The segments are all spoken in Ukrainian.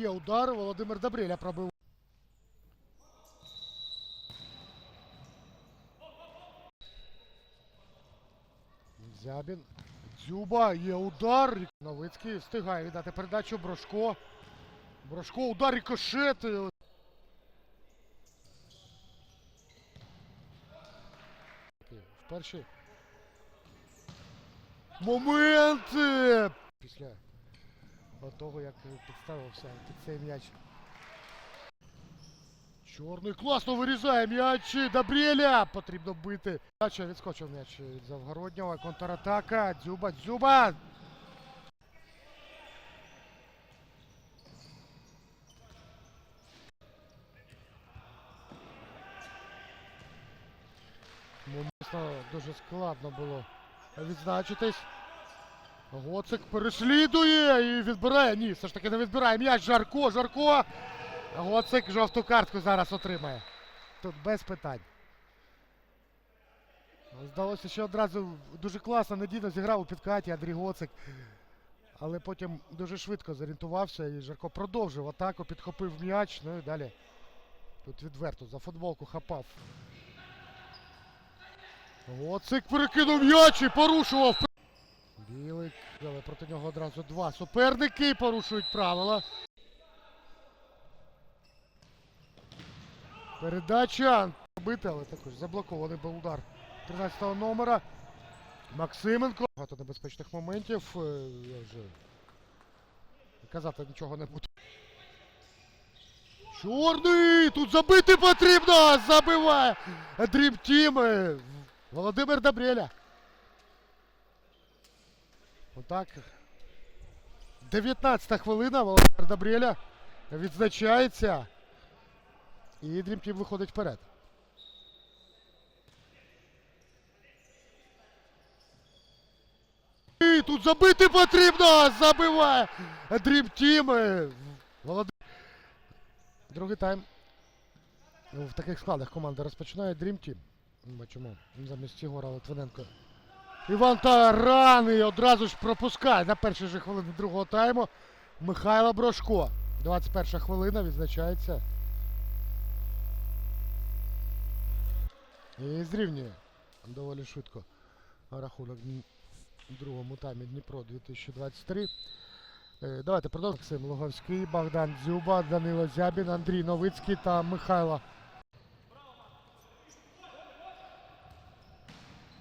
Є удар. Володимир Добреля пробив. Зябін. Дзюба, є удар. Новицький встигає віддати передачу. Брошко. Брошко, удар рикошет. В перші. Моменти! Після того, як підставився під цей м'яч. Чорний класно вирізає м'яч. Добрєля! Потрібно бити. Дача відскочив м'яч від Завгороднього. Контратака. Дзюба, дзюба! Ну, дуже складно було відзначитись. Гоцик переслідує і відбирає. Ні, все ж таки не відбирає м'яч. Жарко, Жарко. Гоцик жовту картку зараз отримає. Тут без питань. Здалося, що одразу дуже класно, надійно зіграв у підкаті Андрій Гоцик. Але потім дуже швидко зорієнтувався і Жарко продовжив атаку, підхопив м'яч. Ну і далі. Тут відверто за футболку хапав. Гоцик перекинув м'яч і порушував. Білик, але проти нього одразу два суперники порушують правила. Передача бити, але також заблокований був удар 13-го номера. Максименко. Багато небезпечних моментів. Е, Я вже казати нічого не буду. Чорний! Тут забити потрібно! Забиває! Дрім Тім. е, Володимир Добреля. Отак. 19 хвилина. Володимир Добреля відзначається. І Team виходить вперед. І тут забити потрібно! Забиває! Е, Володимир. Другий тайм. В таких складах команда розпочинає Team. Бачимо. Замість Ігора Литвиненко. Іван Таран і одразу ж пропускає на першій же хвилині другого тайму. Михайло Брошко. 21 хвилина відзначається. І зрівнює доволі швидко рахунок у другому таймі Дніпро 2023. Е, Давайте продовжимо. Максим Логовський, Богдан Дзюба, Данило Зябін, Андрій Новицький та Михайло.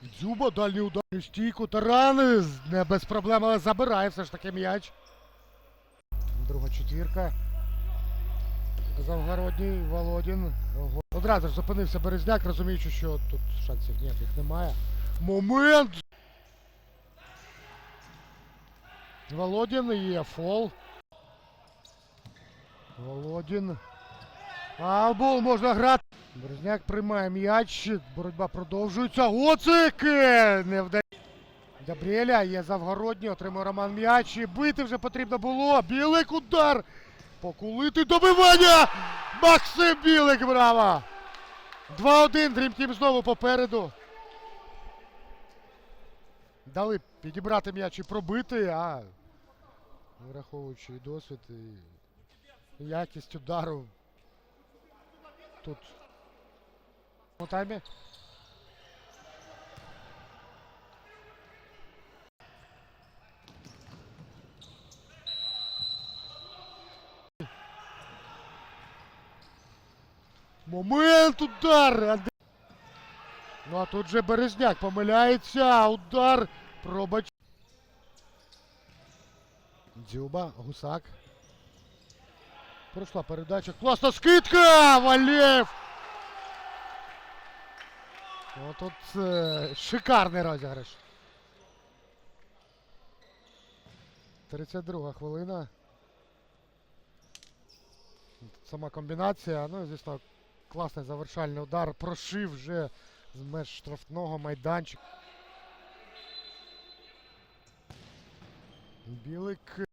Дзюба, дальній удар стійку. Таран не без проблем, але забирає все ж таки м'яч. Друга четвірка. Завгородній, Володін. Одразу ж зупинився Березняк, розуміючи, що тут шансів ніяких немає. Момент! Володін є фол. Володін. Албол можна грати. Березняк приймає м'яч. Боротьба продовжується. Гоцик! Е, Не вдає. Добрєля є Завгородній, отримує Роман м'яч. І бити вже потрібно було. Білик удар. Покулити добивання! Максим Білик, браво! 2-1, Дрімтім знову попереду. Дали підібрати м'яч і пробити, а враховуючи і досвід, і якість удару тут. У таймі. Момент удар! Ну а тут же Березняк помиляється. Удар. Пробач. Дзюба, гусак. Пройшла передача. Класна скидка! Валєв! Ну тут е, шикарний розіграш. 32 хвилина. Сама комбінація. Ну, звісно, класний завершальний удар. Прошив вже з меж штрафного майданчика. Білик.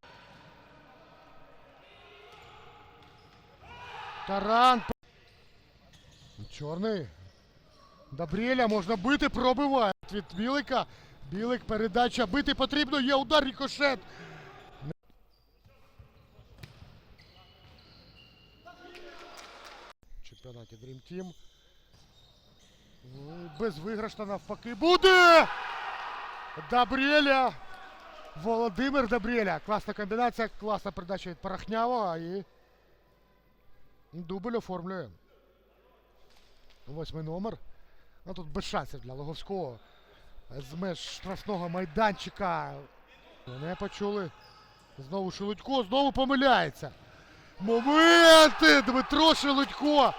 Таран. Чорний. Добрєля можна бити, пробиває. Від Білика. Білик, передача. Бити потрібно. Є удар, рикошет. чемпіонаті Dream Team. Ну, Безвиграшна навпаки буде! Добрєля! Володимир Добрєля. Класна комбінація, класна передача від Порохнявого і дубль оформлює. Восьмий номер. Ну тут без шансів для Логовського. З меж штрафного майданчика. Не почули. Знову Шелудько, знову помиляється. Моменти! Дмитро Шелудько!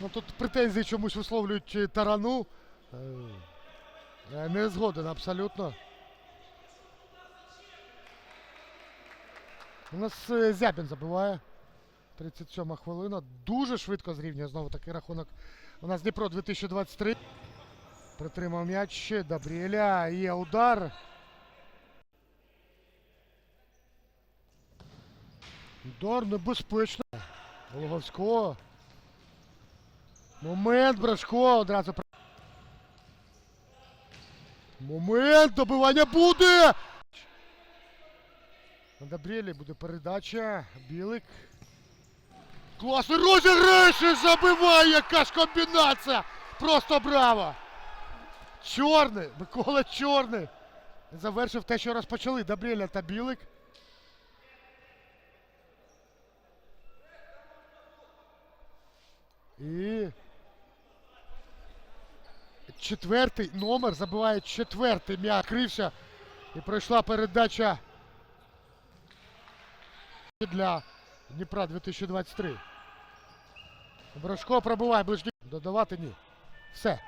Ну тут претензії чомусь висловлюють тарану. Е, не згоден абсолютно. У нас е, Зябін забиває. 37 хвилина. Дуже швидко зрівнює знову такий рахунок. У нас Дніпро 2023. Притримав м'яч. Добріля. Є удар. Удар небезпечно. Луговського. Момент, Брашко. Одразу. Момент. Добивання буде. На Добрєлі буде передача. Білик. Класний розіграш і забиває, яка ж комбінація! Просто браво! Чорний, Микола Чорний. Завершив те, що розпочали Добрєля та Білик. І четвертий номер забиває четвертий м'яч. Крився. І пройшла передача для Дніпра 2023. Брашко пробиває ближній. Додавати ні. Все.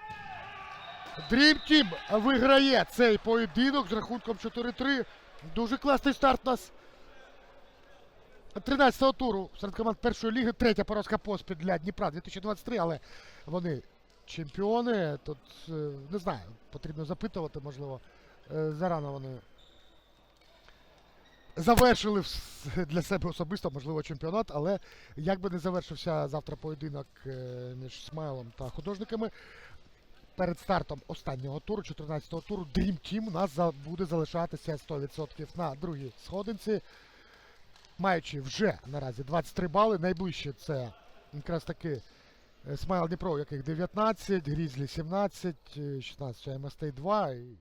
Team виграє цей поєдинок з рахунком 4-3. Дуже класний старт у нас. 13-го туру серед команд першої ліги. Третя поразка поспіль для Дніпра 2023, але вони чемпіони. Тут е, не знаю, потрібно запитувати, можливо. Е, Зарано вони завершили для себе особисто, можливо, чемпіонат, але як би не завершився завтра поєдинок е, між Смайлом та художниками. Перед стартом останнього туру, 14-го туру, Dream Team у нас буде залишатися 100% на другій сходинці, маючи вже наразі 23 бали. Найближче це якраз таки е, Смайл Дніпро, яких 19, Грізлі 17, е, 16 МСТ 2 і